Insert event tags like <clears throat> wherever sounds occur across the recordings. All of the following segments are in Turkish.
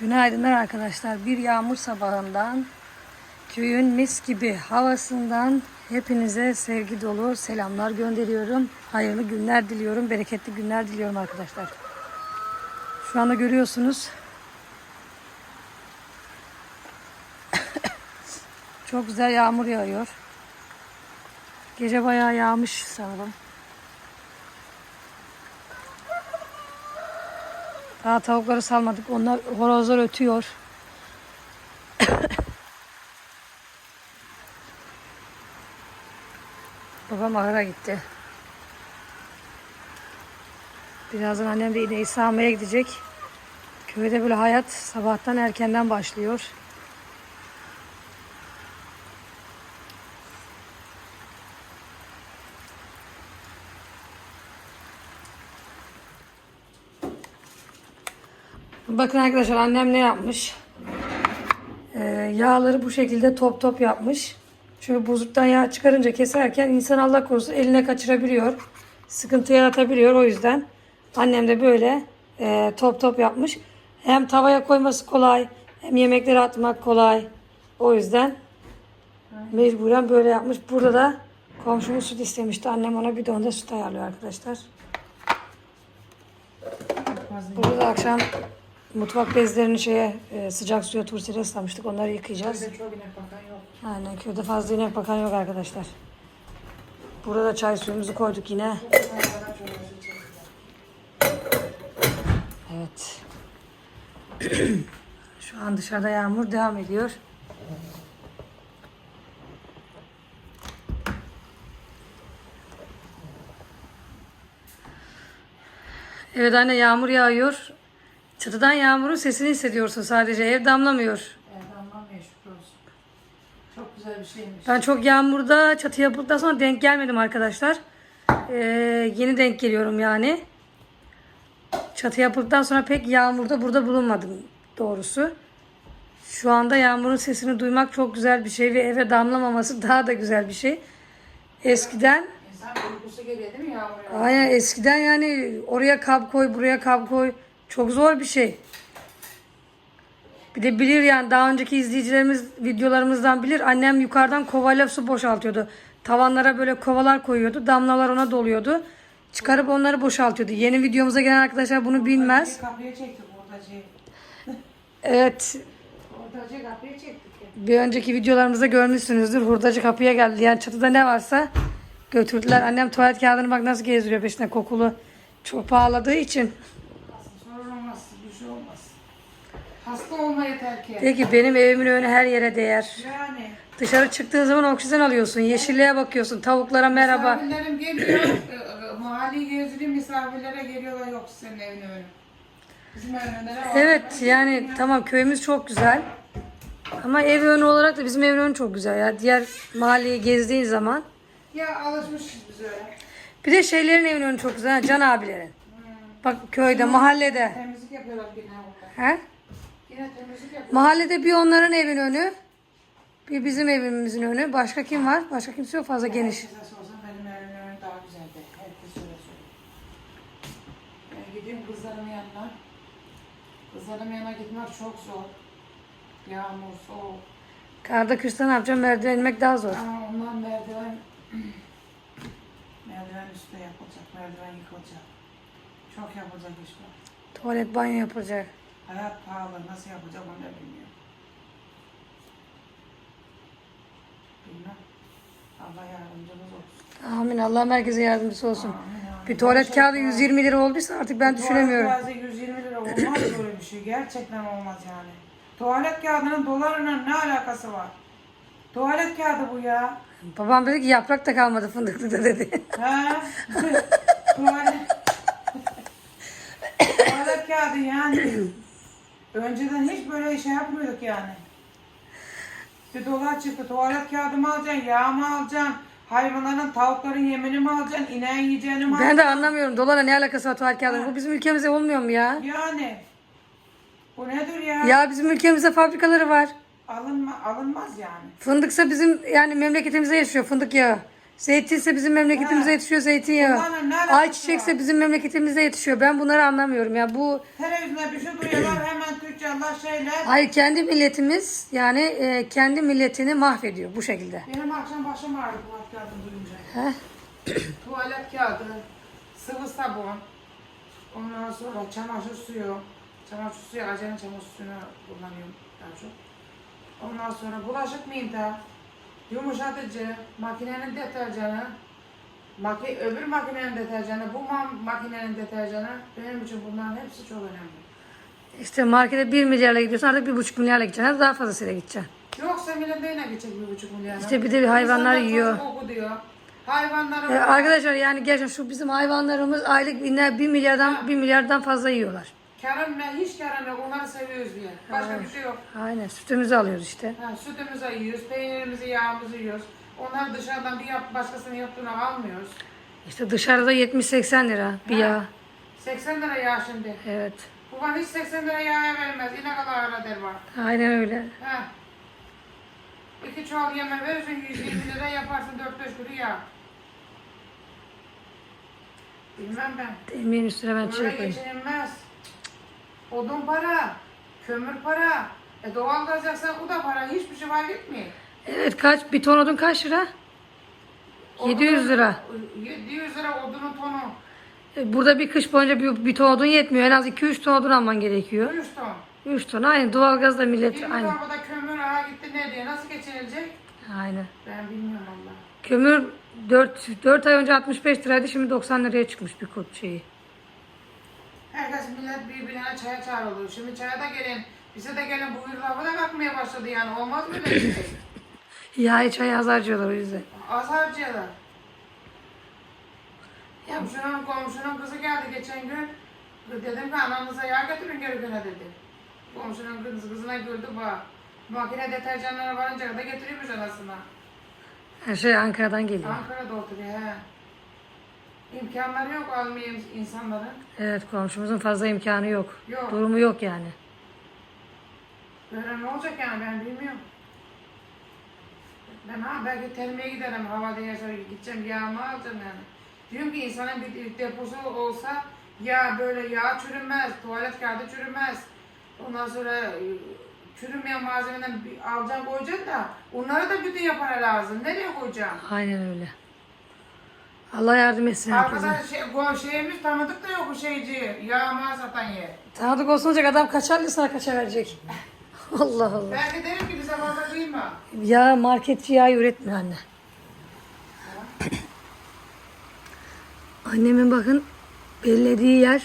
Günaydınlar arkadaşlar. Bir yağmur sabahından köyün mis gibi havasından hepinize sevgi dolu selamlar gönderiyorum. Hayırlı günler diliyorum. Bereketli günler diliyorum arkadaşlar. Şu anda görüyorsunuz. <coughs> Çok güzel yağmur yağıyor. Gece bayağı yağmış sanırım. Daha tavukları salmadık. Onlar horozlar ötüyor. <coughs> Babam ahıra gitti. Birazdan annem de ineği sağmaya gidecek. Köyde böyle hayat sabahtan erkenden başlıyor. Bakın arkadaşlar annem ne yapmış? Ee, yağları bu şekilde top top yapmış. Çünkü buzluktan yağ çıkarınca keserken insan Allah korusun eline kaçırabiliyor. Sıkıntı yaratabiliyor. O yüzden annem de böyle e, top top yapmış. Hem tavaya koyması kolay hem yemekleri atmak kolay. O yüzden mecburen böyle yapmış. Burada da komşumuz süt istemişti. Annem ona bir da süt ayarlıyor arkadaşlar. Burada da akşam mutfak bezlerini şeye e, sıcak suya tursile ıslamıştık. Onları yıkayacağız. Çok inek bakan yok. Aynen köyde fazla inek bakan yok arkadaşlar. Burada da çay suyumuzu koyduk yine. Evet. <clears throat> Şu an dışarıda yağmur devam ediyor. Evet anne yağmur yağıyor. Çatıdan yağmurun sesini hissediyorsun sadece. Ev damlamıyor. Erdem'den meşhur olsun. Çok güzel bir şeymiş. Ben çok yağmurda çatı yapıldıktan sonra denk gelmedim arkadaşlar. Ee, yeni denk geliyorum yani. Çatı yapıldıktan sonra pek yağmurda burada bulunmadım doğrusu. Şu anda yağmurun sesini duymak çok güzel bir şey ve eve damlamaması <laughs> daha da güzel bir şey. Eskiden İnsan uykusu geliyor değil mi yağmur yağıyor? Aynen eskiden yani oraya kap koy, buraya kap koy. Çok zor bir şey. Bir de bilir yani daha önceki izleyicilerimiz videolarımızdan bilir. Annem yukarıdan kovayla su boşaltıyordu. Tavanlara böyle kovalar koyuyordu. Damlalar ona doluyordu. Çıkarıp onları boşaltıyordu. Yeni videomuza gelen arkadaşlar bunu bilmez. Evet bir önceki videolarımızda görmüşsünüzdür. Hurdacı kapıya geldi. Yani çatıda ne varsa götürdüler. Annem tuvalet kağıdını bak nasıl gezdiriyor peşine kokulu. Çok pahalladığı için. Sorun olmaz. Bir şey olmaz. Hasta olma yeter ki. De ki benim evimin önü her yere değer. Yani. Dışarı çıktığın zaman oksijen alıyorsun. Yeşilliğe bakıyorsun. Tavuklara merhaba. Misafirlerim geliyor. e, e, Mahalleyi gezdiriyor misafirlere geliyorlar yok senin evin önü. Bizim var. Evet yani tamam köyümüz çok güzel. Ama ev önü olarak da bizim evin önü çok güzel ya. Diğer mahalleyi gezdiğin zaman. Ya alışmışız biz öyle. Bir de şeylerin evin önü çok güzel. Can abilerin. Bak köyde, mahallede. Temizlik yapıyorlar burada. He? Mahallede bir onların evin önü. Bir bizim evimizin önü. Başka kim var? Başka kimse yok fazla geniş. Herkese sorsan benim evimin önü daha güzeldi. Herkes öyle söylüyor. Ben gideyim kızlarımın yanına. Kızlarımın yanına gitmek çok zor. Yağmur, soğuk. Karda kışta ne yapacağım? Merdiven inmek daha zor. Ama onlar merdiven <clears throat> merdiven üstte yapılacak, merdiven yıkılacak. Çok yapılacak iş var. Tuvalet banyo yapılacak. Hayat pahalı, nasıl yapacak onu da bilmiyorum. Bilmem. Allah yardımcımız olsun. Amin. Allah herkese yardımcısı olsun. Amin, amin. Bir tuvalet Gerçekten- kağıdı 120 lira olduysa artık ben düşünemiyorum. Tuvalet kağıdı 120 lira olmaz böyle bir şey. Gerçekten olmaz yani. Tuvalet kağıdının dolarla ne alakası var? Tuvalet kağıdı bu ya. Babam dedi ki yaprak da kalmadı fındıklıda dedi. Ha? <laughs> tuvalet. <laughs> tuvalet kağıdı yani. Önceden hiç böyle şey yapmıyorduk yani. Bir dolar çıktı. Tuvalet kağıdı mı alacaksın? Yağ mı alacaksın? Hayvanların, tavukların yemini mi alacaksın? İneğin yiyeceğini mi ben alacaksın? de anlamıyorum. Dolarla ne alakası var tuvalet kağıdı? Bu bizim ülkemizde olmuyor mu ya? Yani. Bu nedir ya? Ya bizim ülkemizde fabrikaları var. Alınma, alınmaz yani. Fındıksa bizim yani memleketimizde yaşıyor fındık yağı. Zeytinse bizim memleketimizde Ha. yetişiyor zeytinyağı. Bunlarla ne alakası Ayçiçekse var? bizim memleketimizde yetişiyor. Ben bunları anlamıyorum ya. Bu Televizyonda bir şey duyuyorlar hemen Türkçe inşallah şeyler. Hayır kendi milletimiz yani e, kendi milletini mahvediyor bu şekilde. Benim akşam başım ağrıdı tuvalet kağıdını duyunca. He? <clears throat> Tuvalet kağıdı, sıvı sabun, ondan sonra çamaşır suyu, çamaşır suyu, acele çamaşır suyunu kullanıyorum daha çok. Ondan sonra bulaşık minta, yumuşatıcı, makinenin deterjanı, maki, öbür makinenin deterjanı, bu ma- makinenin deterjanı benim için bunların hepsi çok önemli. İşte markete 1 milyarla gidiyorsun artık 1,5 milyarla gideceksin. Daha fazlasıyla gideceksin. Yoksa millet neyine geçecek bir buçuk milyara? İşte bir de hayvanlar İnsanlar yiyor. çocuk oku diyor. Hayvanları E, arkadaşlar yani gerçekten şu bizim hayvanlarımız aylık 1 milyardan 1 milyardan fazla yiyorlar. Karım ne? Hiç yok. Onları seviyoruz diye. Başka bir şey yok. Aynen sütümüzü alıyoruz işte. Ha, sütümüzü yiyoruz, peynirimizi, yağımızı yiyoruz. Onları dışarıdan bir yap, başkasının yaptığını almıyoruz. İşte dışarıda 70-80 lira bir Ha. yağ. 80 lira yağ şimdi. Evet. Bu bana hiç 80 lira yağ vermez. İne kadar ara der var. Aynen öyle. Ha. İki çuval yeme verirsin 120 lira yaparsın 4-5 kuru yağ. Bilmem ben. Emeğin üstüne ben şey Böyle koyayım. geçinilmez. Odun para, kömür para. E doğal gaz yaksan o da para. Hiçbir şey fark etmiyor. Evet kaç? Bir ton odun kaç lira? 700 lira. 700 lira odunun tonu. E, Burada bir kış boyunca bir, bir ton odun yetmiyor. En az 2-3 ton odun alman gerekiyor. 100 ton. 3 ton. Aynı doğalgaz da millet Bir aynı. torbada kömür aha gitti ne diye nasıl geçinilecek? Aynen. Ben bilmiyorum valla. Kömür 4, 4 ay önce 65 liraydı şimdi 90 liraya çıkmış bir kut şeyi. Herkes millet birbirine çaya çağrılıyor. Şimdi çaya da gelin. Bize de gelin buyur lafı da kalkmaya başladı yani. Olmaz mı böyle bir şey? <coughs> Yağı çayı az harcıyorlar o yüzden. Az harcıyorlar. Komşunun, komşunun kızı geldi geçen gün. Dedim ki ananıza yağ götürün geri güne dedi. Komşunun kızı, kızına güldü bak. Makine deterjanlara varınca kadar getiriyormuş anasına. Her şey Ankara'dan geliyor. Ankara'da oturuyor he. İmkanları yok almayayım insanların. Evet komşumuzun fazla imkanı yok. Yok. Durumu yok yani. Böyle ne olacak yani ben bilmiyorum. Ben ha belki termiye giderim havada yaşar gideceğim yağımı alacağım yani. Diyorum ki insanın bir deposu olsa yağ böyle yağ çürümez, tuvalet kağıdı çürümez. Ondan sonra e, çürümeyen malzemeden bir alacaksın koyacaksın da onlara da bütün yapana lazım. Nereye koyacağım? Aynen öyle. Allah yardım etsin herkese. Arkadaş şey, bu şeyimiz tanıdık da yok bu şeyci. Yağma satan yer. Tanıdık olsun olacak adam kaçar sana kaça verecek. <laughs> Allah Allah. Belki derim ki bize fazla mi? Ya marketçi yağ üretmiyor anne. <clears throat> Annemin bakın bellediği yer.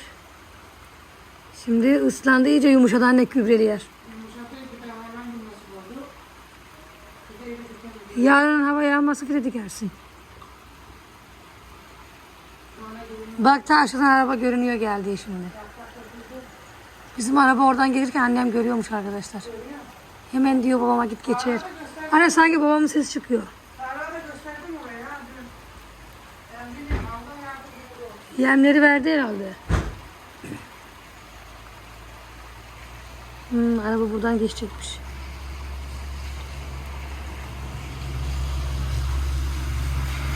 Şimdi ıslandı iyice yumuşadı anne gübreli yer. Yumuşatıyor bir tane hayvan oldu. Bir de de- Yarın hava yağması fide dikersin. Bak ta aşağıdan araba görünüyor geldi şimdi. Bizim araba oradan gelirken annem görüyormuş arkadaşlar. Hemen diyor babama git geçer. Anne sanki babamın sesi çıkıyor. Yemleri verdi herhalde. Hmm, araba buradan geçecekmiş.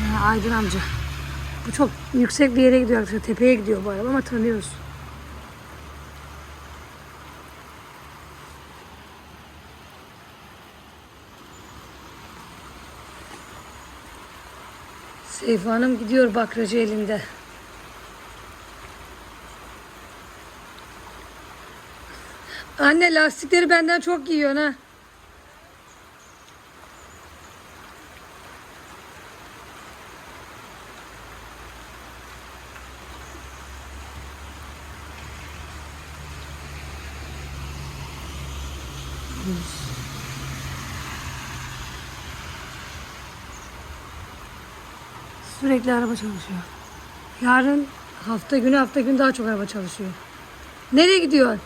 Ha, Aydın amca. Bu çok yüksek bir yere gidiyor arkadaşlar. Tepeye gidiyor bu araba ama tanıyoruz. Seyfi Hanım gidiyor bakracı elinde. Anne lastikleri benden çok giyiyorsun ha. Sürekli araba çalışıyor. Yarın hafta günü hafta günü daha çok araba çalışıyor. Nereye gidiyorsun?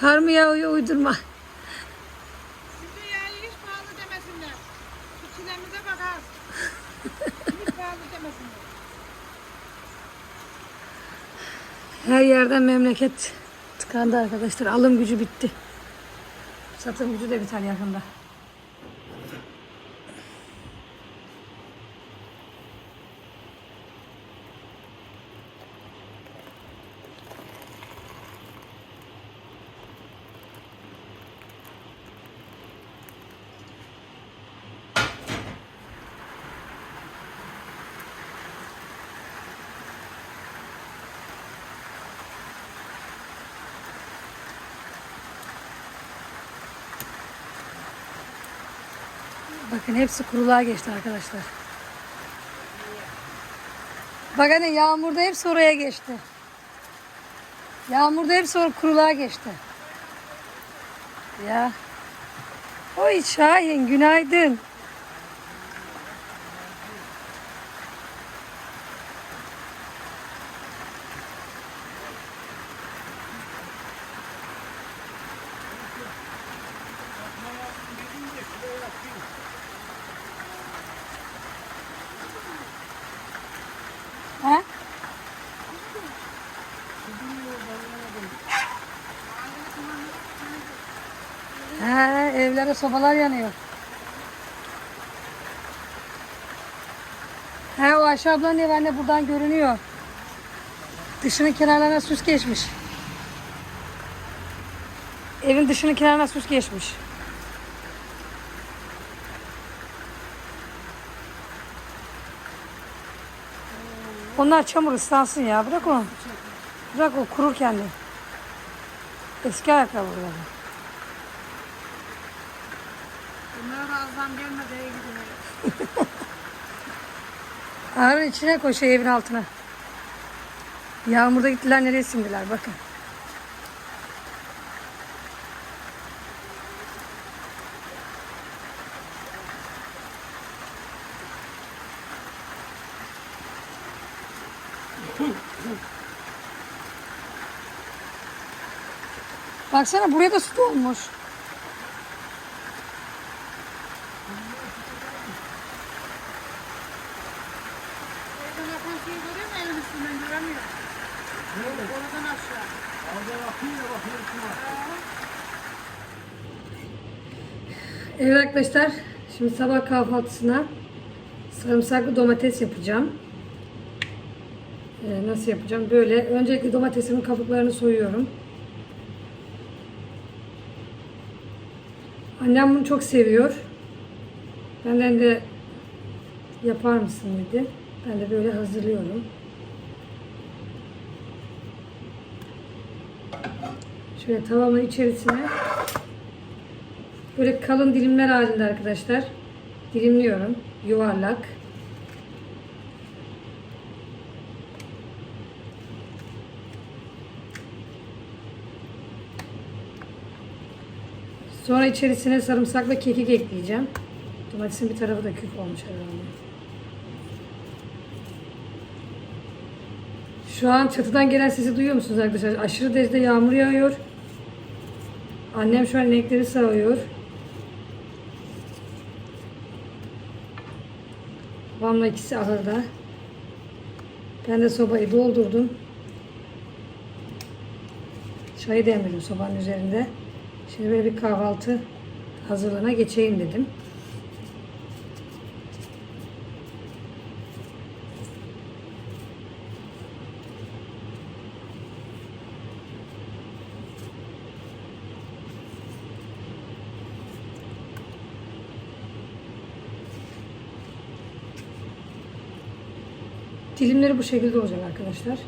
Kar mı yağıyor uydurma. Size yani hiç pahalı demesinler. Şu çilemize bak az. hiç pahalı demesinler. Her yerden memleket tıkandı arkadaşlar. Alım gücü bitti. Satım gücü de biter yakında. Bakın hepsi kuruluğa geçti arkadaşlar. Bak hani yağmurda hepsi oraya geçti. Yağmurda hepsi or kuruluğa geçti. Ya. Oy Şahin günaydın. Ha? Ha, evlere sobalar yanıyor. Ha, o Ayşe ablanın evi anne buradan görünüyor. Dışının kenarlarına süs geçmiş. Evin dışının kenarına süs geçmiş. Onlar çamur ıslansın ya. Bırak onu. Bırak o kurur kendi. Eski ayakkabıları. Bunlara da gidiyor. <laughs> Ağırın içine koy şey evin altına. Yağmurda gittiler nereye sindiler bakın. Baksana buraya da su dolmuş. Şeyi görüyor musun evin üstünden göremiyor. Oradan aşağı. Evet arkadaşlar, şimdi sabah kahvaltısına sarımsaklı domates yapacağım. Ee, nasıl yapacağım? Böyle öncelikle domatesimin kabuklarını soyuyorum. Annem bunu çok seviyor. Benden de yapar mısın dedi. Ben de böyle hazırlıyorum. Şöyle tavamın içerisine Böyle kalın dilimler halinde arkadaşlar. Dilimliyorum. Yuvarlak. Sonra içerisine sarımsakla kekik ekleyeceğim. Domatesin bir tarafı da küp olmuş herhalde. Şu an çatıdan gelen sesi duyuyor musunuz arkadaşlar? Aşırı derecede yağmur yağıyor. Annem şu an inekleri sağıyor. Babamla ikisi ahırda. Ben de sobayı doldurdum. Çayı demledim sobanın üzerinde. Şimdi böyle bir kahvaltı hazırlığına geçeyim dedim. Dilimleri bu şekilde olacak arkadaşlar.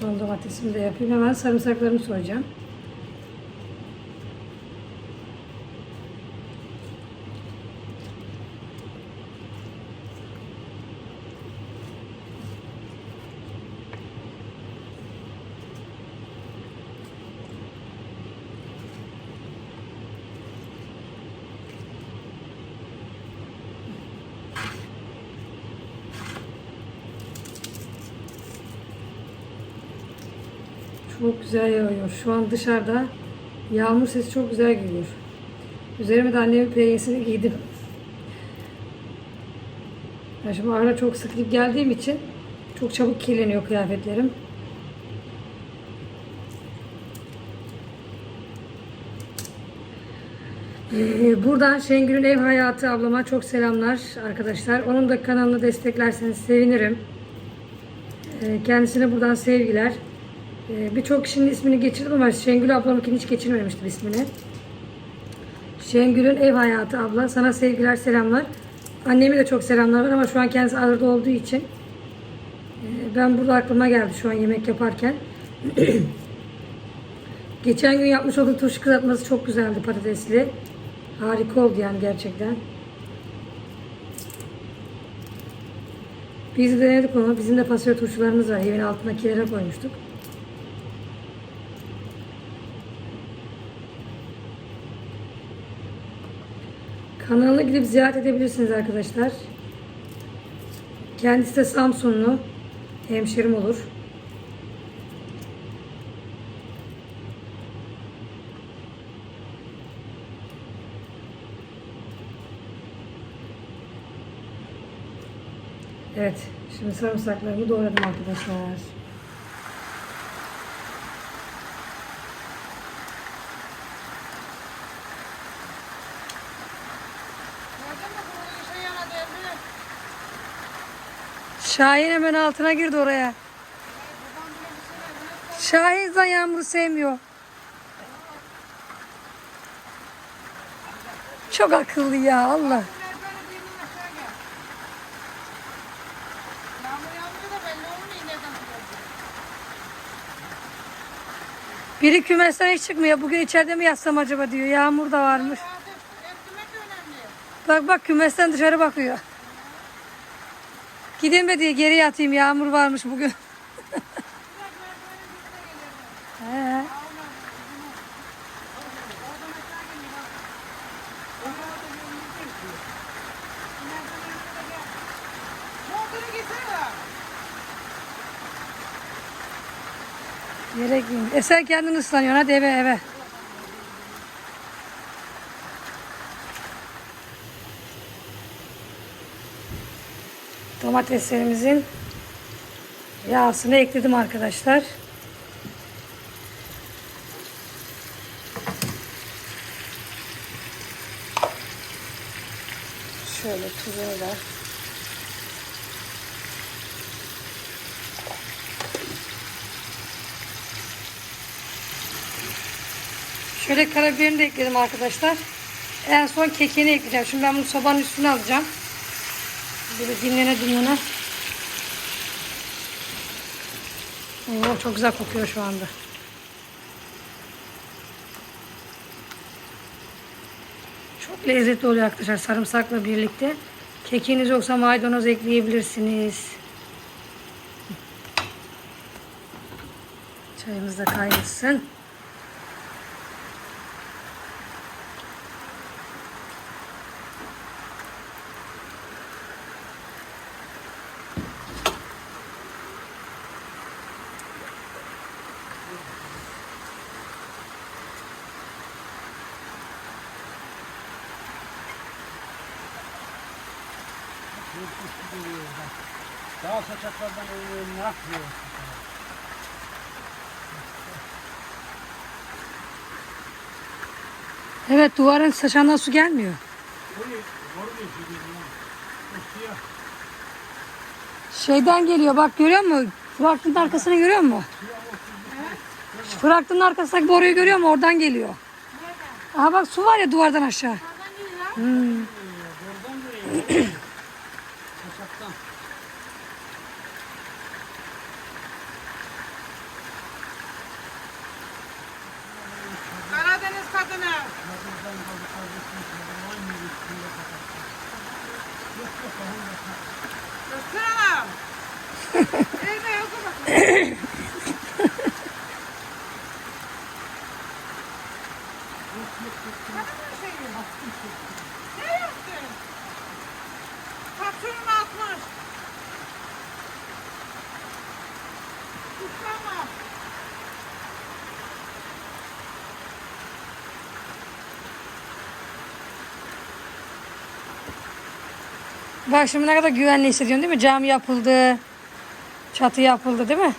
Son domatesimi de yapayım. Hemen sarımsaklarımı soyacağım. Çok güzel yağıyor. Şu an dışarıda yağmur sesi çok güzel geliyor. Üzerime de annemin penyesini giydim. Ben şimdi ara çok sık gidip geldiğim için çok çabuk kirleniyor kıyafetlerim. Ee, Buradan Şengül'ün ev hayatı ablama çok selamlar arkadaşlar. Onun da kanalını desteklerseniz sevinirim. Ee, Kendisine buradan sevgiler. Ee, Birçok kişinin ismini geçirdim ama Şengül ablamınkini hiç geçirmemiştim ismini. Şengül'ün ev hayatı abla. Sana sevgiler selamlar. Annemi de çok selamlar var ama şu an kendisi ağırda olduğu için Ee, Ben burada aklıma geldi şu an yemek yaparken. <clears throat> Geçen gün yapmış olduğum turşu kızartması çok güzeldi patatesli. Harika oldu yani gerçekten. Biz de denedik onu. Bizim de fasulye turşularımız var. Evin altına kilere koymuştuk. Kanalına gidip ziyaret edebilirsiniz arkadaşlar. Kendisi de Samsunlu. Hemşerim olur. Evet. Şimdi sarımsaklarımı doğradım arkadaşlar. Şahin hemen altına girdi oraya. Şahin zaten yağmuru sevmiyor. Çok akıllı ya Allah. Biri kümesten hiç çıkmıyor. Bugün içeride mi yatsam acaba diyor. Yağmur da varmış. Bak bak kümesten dışarı bakıyor. Diye geri yatayım. Yağmur varmış bugün. He. <laughs> Yere giyin. E sen kendin ıslanıyorsun. Hadi eve eve. Domateslerimizin yağsını ekledim arkadaşlar. Şöyle tuzunu da Şöyle karabiberini de ekledim arkadaşlar. En son kekini ekleyeceğim. Şimdi ben bunu sobanın üstüne alacağım. Böyle dinlene dinlene. Oo, çok güzel kokuyor şu anda. Çok lezzetli oluyor arkadaşlar sarımsakla birlikte. Kekiniz yoksa maydanoz ekleyebilirsiniz. Çayımız da kaynasın. Daha saçaklardan ne yapıyor? Evet duvarın saçağından su gelmiyor. Şeyden geliyor bak görüyor musun? Fıraktın arkasını görüyor musun? Fıraktın arkasındaki boruyu görüyor musun? Oradan geliyor. Aha bak su var ya duvardan aşağı. Hmm. <clears throat> Bak şimdi ne kadar güvenli hissediyorsun değil mi? Cam yapıldı. Çatı yapıldı değil mi?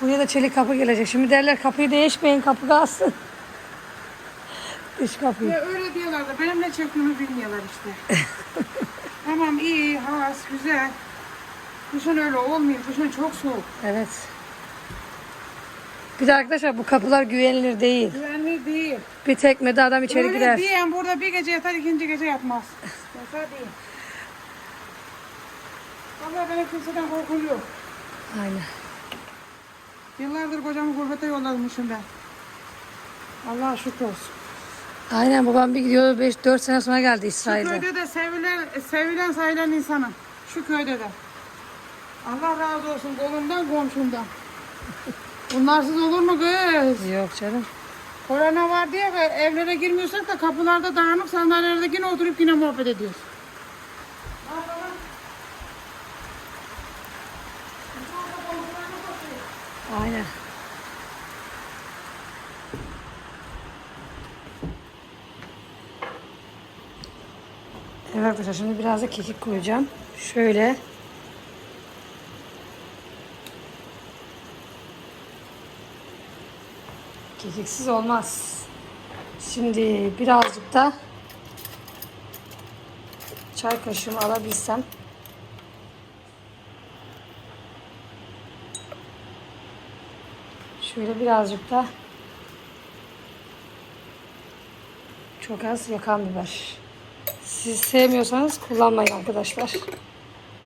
Buraya da çelik kapı gelecek. Şimdi derler kapıyı değişmeyin kapı kalsın. <laughs> Dış kapıyı. Ya öyle diyorlar da benim ne çektiğimi bilmiyorlar işte. <laughs> tamam iyi, has, güzel. Kışın öyle olmuyor. Kışın çok soğuk. Evet. Bir de arkadaşlar bu kapılar güvenilir değil. Güvenli değil. Bir tekmede adam içeri öyle girer. diyen burada bir gece yatar ikinci gece yatmaz. <laughs> Yatar değil. Vallahi benim kimseden korkum yok. Aynen. Yıllardır kocamı gurbete yollamışım ben. Allah'a şükür olsun. Aynen babam bir gidiyor 5-4 sene sonra geldi Şu köyde de sevilen, sevilen sayılan insanım. Şu köyde de. Allah razı olsun kolumdan komşumdan. <laughs> Bunlarsız olur mu kız? Yok canım. Korona var diye evlere girmiyorsak da kapılarda dağınık sandalyelerde yine oturup yine muhabbet ediyoruz. Aynen. Evet arkadaşlar şimdi biraz da kekik koyacağım. Şöyle. Kekiksiz olmaz. Şimdi birazcık da çay kaşığımı alabilsem. Şöyle birazcık da çok az yakan biber. Siz sevmiyorsanız kullanmayın arkadaşlar.